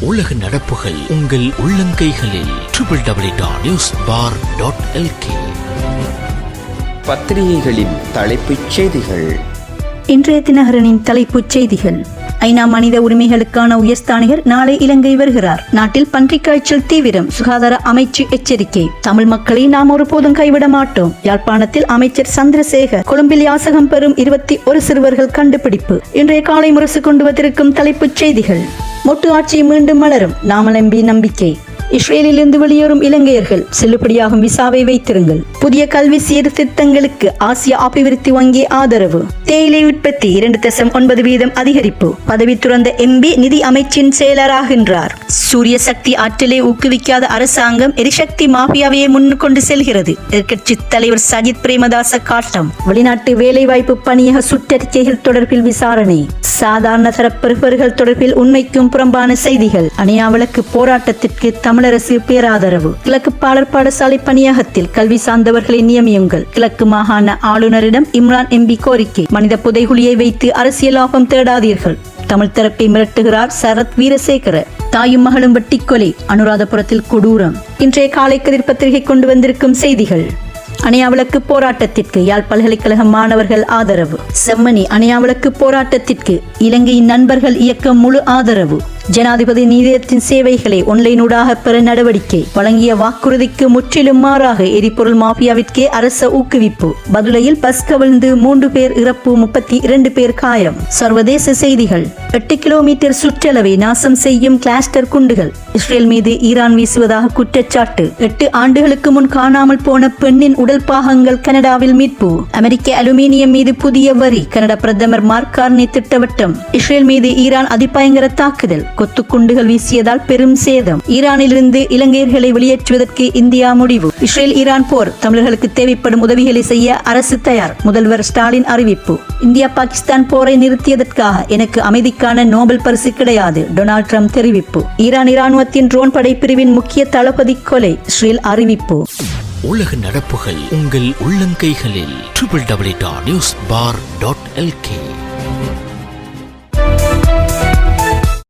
உலக நடப்புகள் உங்கள் உள்ளங்கைகளில். Triple W dot news for dot L பத்திரிகைகளின் தலைப்புச் செய்திகள். இன்றைய தினகரனின் தலைப்புச் செய்திகள். ஐநா மனித உரிமைகளுக்கான உயர்ஸ்தானிகர் நாளை இலங்கை வருகிறார். நாட்டில் பன்றிக் காய்ச்சல் தீவிரம் சுகாதார அமைச்சு எச்சரிக்கை. தமிழ் மக்களை நாம் ஒருபோதும் கைவிட மாட்டோம். யாழ்ப்பாணத்தில் அமைச்சர் சந்திரசேகர் கொழும்பில் யாசகம் பெறும் இருபத்தி ஒரு சிறுவர்கள் கண்டுபிடிப்பு. இன்றைய காலை முரசு கொண்டு வந்திருக்கும் தலைப்புச் செய்திகள். மொட்டு ஆட்சி மீண்டும் மலரும். நாமலம்பி நம்பிக்கை. இஸ்ரேலிலிருந்து வெளியேறும் இலங்கையர்கள் செல்லுபடியாகும் விசாவை வைத்திருங்கள். புதிய கல்வி சீர்திருத்தங்களுக்கு ஆசிய அபிவிருத்தி வங்கி ஆதரவு. தேயிலை உற்பத்தி இரண்டு தசம் ஒன்பது வீதம் அதிகரிப்பு. பதவி துறந்த எம்பி நிதி அமைச்சின் செயலராகின்றார். சூரிய சக்தி ஆற்றலை ஊக்குவிக்காத அரசாங்கம் எரிசக்தி மாஃபியாவையே முன்னுக்கொண்டு செல்கிறது. எதிர்கட்சி தலைவர் சஜித் பிரேமதாச காட்டம். வெளிநாட்டு வேலைவாய்ப்பு பணியக சுற்றறிக்கைகள் தொடர்பில் விசாரணை. சாதாரண தரப்பிரிவர்கள் தொடர்பில் உண்மைக்கும் புறம்பான செய்திகள். அணியாவளக்கு போராட்டத்திற்கு தமிழரசு பேராதரவு. கிழக்கு பாலர் பாடசாலை பணியகத்தில் கல்வி சார்ந்தவர்களை நியமியுங்கள். கிழக்கு மாகாண ஆளுநரிடம் இம்ரான் எம்பி கோரிக்கை. மனித புதைகுழியை வைத்து அரசியல் லாபம் தேடாதீர்கள். தமிழ் தரப்பை மிரட்டுகிறார் சரத் வீரசேகர. தாயும் மகளும் வெட்டி கொலை அனுராதபுரத்தில் கொடூரம். இன்றைய காலை கதிர் பத்திரிகை கொண்டு வந்திருக்கும் செய்திகள். அணையாவிளக்கு போராட்டத்திற்கு யாழ் பல்கலைக்கழக மாணவர்கள் ஆதரவு. செம்மணி அணையாவிளக்கு போராட்டத்திற்கு இலங்கையின் நண்பர்கள் இயக்கம் முழு ஆதரவு. ஜனாதிபதி நீதியத்தின் சேவைகளை ஒன்லைனூடாக பெற நடவடிக்கை. வழங்கிய வாக்குறுதிக்கு முற்றிலும் மாறாக எரிபொருள் மாஃபியாவிற்கே அரச ஊக்குவிப்பு. பதுளையில் பஸ் கவிழ்ந்து மூன்று பேர் இறப்பு முப்பத்தி இரண்டு பேர் காயம். சர்வதேச செய்திகள். எட்டு கிலோமீட்டர் சுற்றளவை நாசம் செய்யும் கிளாஸ்டர் குண்டுகள். இஸ்ரேல் மீது ஈரான் வீசுவதாக குற்றச்சாட்டு. எட்டு ஆண்டுகளுக்கு முன் காணாமல் போன பெண்ணின் உடல் பாகங்கள் கனடாவில் மீட்பு. அமெரிக்க அலுமினியம் மீது புதிய வரி. கனடா பிரதமர் மார்க் கார்னி திட்டவட்டம். இஸ்ரேல் மீது ஈரான் அதிபயங்கர தாக்குதல். கொத்துக்குண்டுகள் வீசியதால் பெரும் சேதம். ஈரானிலிருந்து இலங்கையர்களை வெளியேற்றுவதற்கு இந்தியா முடிவு. இஸ்ரேல் ஈரான் போர் தமிழர்களுக்கு தேவைப்படும் உதவிகளை செய்ய அரசு தயார். முதல்வர் ஸ்டாலின் அறிவிப்பு. இந்தியா பாகிஸ்தான் போரை நிறுத்தியதற்காக எனக்கு அமைதிக்கான நோபல் பரிசு கிடையாது டொனால்ட் ட்ரம்ப் தெரிவிப்பு. ஈரான் இராணுவத்தின் ட்ரோன் படைப்பிரிவின் முக்கிய தளபதி கொலை இஸ்ரேல் அறிவிப்பு. உலக நடப்புகள் உங்கள் உள்ளங்கைகளில். Triple W dot news first dot LK